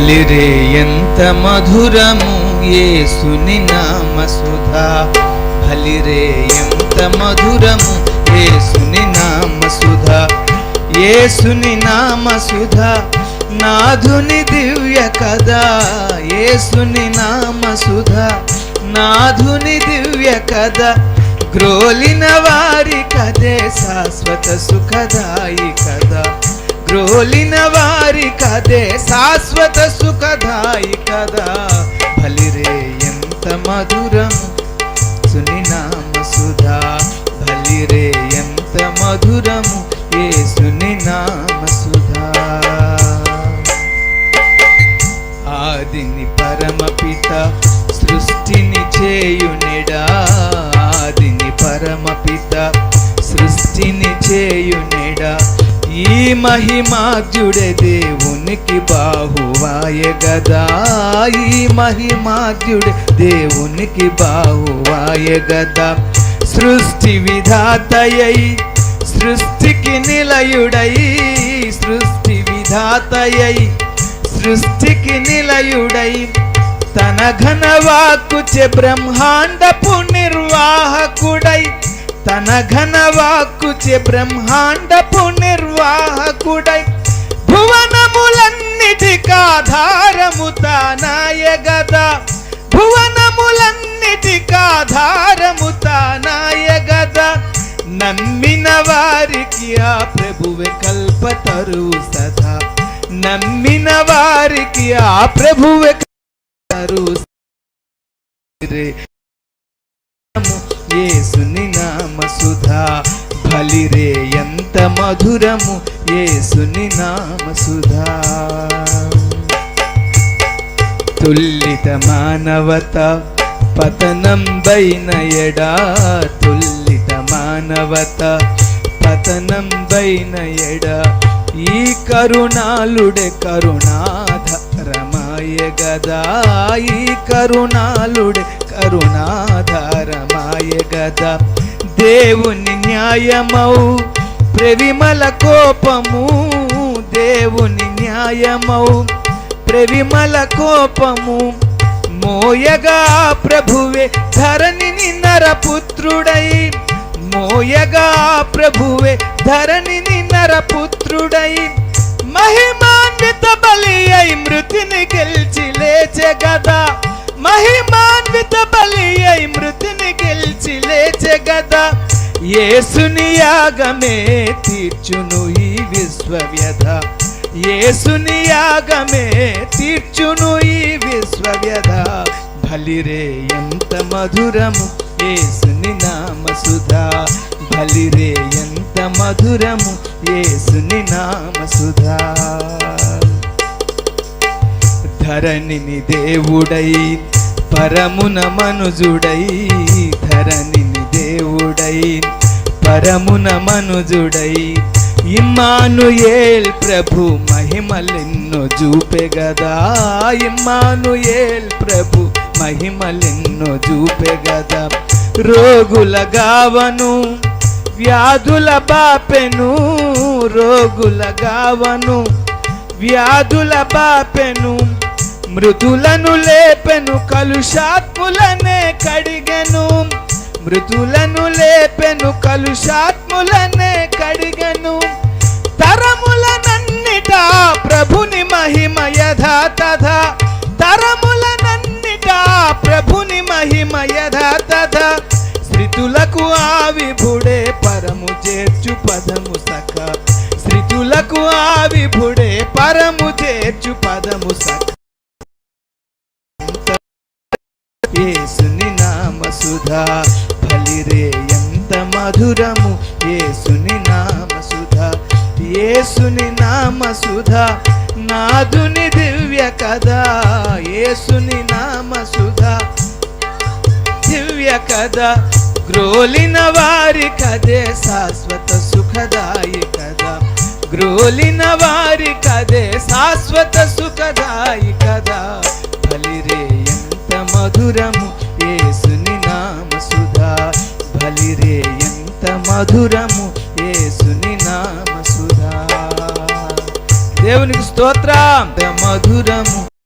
బలిరే ఎంత మధురము యేసుని నామ సుధా బలిరే ఎంత మధురము యేసుని నామ సుధా యేసుని నామ సుధా నాధుని దివ్య కదా యేసుని నామ సుధా నాధుని దివ్య కదా గ్రోలిన వారి కదే శాశ్వత సుఖదాయి కదా రోలిన వారి కదే శాశ్వత సుఖదాయి కదా. బలిరే ఎంత మధురం. సుని నామ సుధా బలిరే ఎంత మధురము సుని నామ సుధా. ఆదిని పరమపిత సృష్టిని చేయునిడా. ఆదిని పరమపిత సృష్టిని చేయునిడా. మహిమాద్యుడే దేవునికి బాహువాయ గదా. ఈ మహిమాద్యుడే దేవునికి బాహువాయ గదా. సృష్టి విధాతయై సృష్టికి నిలయుడై సృష్టి విధాతయై సృష్టికి నిలయుడై తన ఘన వాక్కుచే బ్రహ్మాండపు నిర్వాహకుడై తన ఘన వాక్కుచే బ్రహ్మాండపు నిర్వాహకుడై భువనములన్నిటికాధారము తానాయగదా భువనములన్నిటికాధారము తానాయగదా నమ్మిన వారికి ఆ ప్రభువే కల్పతరు సదా. నమ్మిన వారికి ఆ ప్రభువే కల్పతరు రే యేసుని నామ సుధా. బలిరే ఎంత మధురము ఏసుని నామ సుధా. తుల్లిత మానవత పతనం బైన ఎడా. తుల్లిత మానవత పతనం బైన ఎడా. ఈ కరుణాలుడే కరుణాధరమాయ గదా ఈ కరుణాలుడే కరుణాధారమాయ గదా దేవుని న్యాయమౌ ప్రవిమల కోపము దేవుని న్యాయమౌ ప్రవిమల కోపము మోయగా ప్రభువే ధరణిని నరపుత్రుడై. మోయగా ప్రభువే ధరణిని నరపు యేసుని యాగమే తీర్చును ఈ విశ్వవ్యధ. యేసుని యాగమే తీర్చును ఈ విశ్వవ్యధ. బలిరే ఎంత మధురము యేసుని నామ సుధా బలిరే ఎంత మధురము యేసుని నామ సుధా ధరణిని దేవుడై పరమున మనుజుడై ధరణిని దేవుడై పరమున మనుజుడై ఇమ్మానుయేల్ ప్రభు మహిమలెన్ను చూపె గదా. ఇమ్మానుయేల్ ప్రభు మహిమలెన్ను చూపె గదా. రోగుల గావను వ్యాధుల బాపెను రోగుల గావను వ్యాధుల బాపెను మృదులను లేపెను కలుషాత్ములనే కడిగెను. మృతులను లేపెను కలుషాత్ములనే కడిగను. తరములనన్నిట ప్రభుని మహిమ యథా తథా. తరములనన్నిట ప్రభుని మహిమ యథా తథా. శ్రుతులకు ఆవిభుడే పరము చేర్చు పదము సఖ. శ్రుతులకు ఆవిభుడే పరము చేర్చు పదము సఖ. ఏసుని నామ సుధా మధురము. ఏసుని నామ సుధా. ఏసుని నామ సుధా. నాదుని దివ్య కదా ఏసుని నామ సుధా. దివ్య కదా గ్రోలిన వారి కదే శాశ్వత సుఖదాయి కదా గ్రోలిన వారి కదే శాశ్వత సుఖదాయి కదా బలిరే ఎంత మధురము. మధురము యేసుని నామ సుధా. దేవునికి స్తోత్రం. మధురము